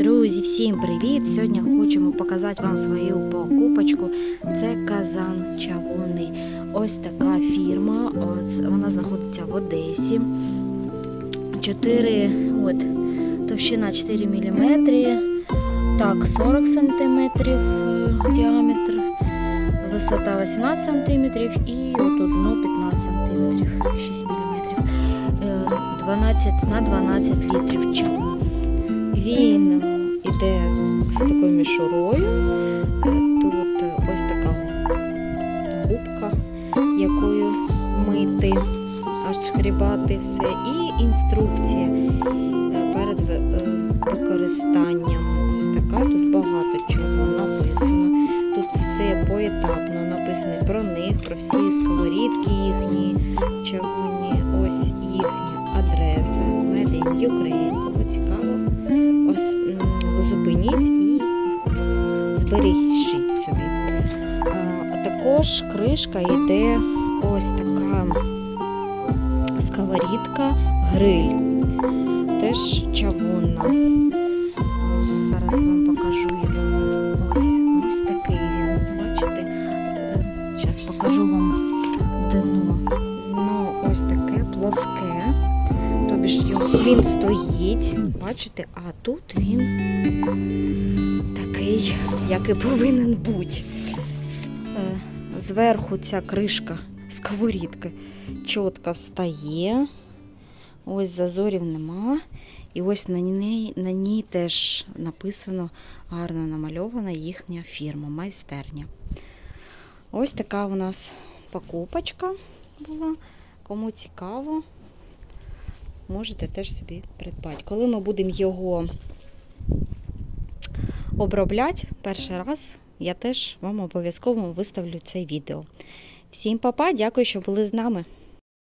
Друзі, всім привіт! Сьогодні хочемо показати вам свою покупочку. Це казан чавунний. Ось така фірма. Ось, вона знаходиться в Одесі. 4, от, товщина 4 мм, так, 40 см діаметр, висота 18 см і от дно 15 см, 6 мм. 12 на 12 літрів чаву. Мішурою. Е, Тут ось така губка, якою мити, аж шкрібати все, і інструкція е, перед е, використанням. Ось така, тут багато чого написано. Тут все поетапно написано про них, про всі сковорідки їхні, чавунні, ось їхня адреса. Made in Ukraine. Кому цікаво, ось зупиніть і збережіть собі. А, також кришка йде ось така сковорідка, гриль. Теж чавунна. Зараз вам покажу його. Ось, такий. Бачите? Зараз покажу вам дно. Ну, ось таке плоске. Тобі ж він стоїть, бачите, а тут він такий, як і повинен бути. Е, Зверху ця кришка сковорідки чітко встає. Ось зазорів нема. І ось на ній, на ній теж написано гарно намальована їхня фірма, майстерня. Ось така у нас покупочка була. Кому цікаво, можете теж собі придбати. Коли ми будемо його обробляти перший раз, я теж вам обов'язково виставлю це відео. Всім па-па, дякую, що були з нами.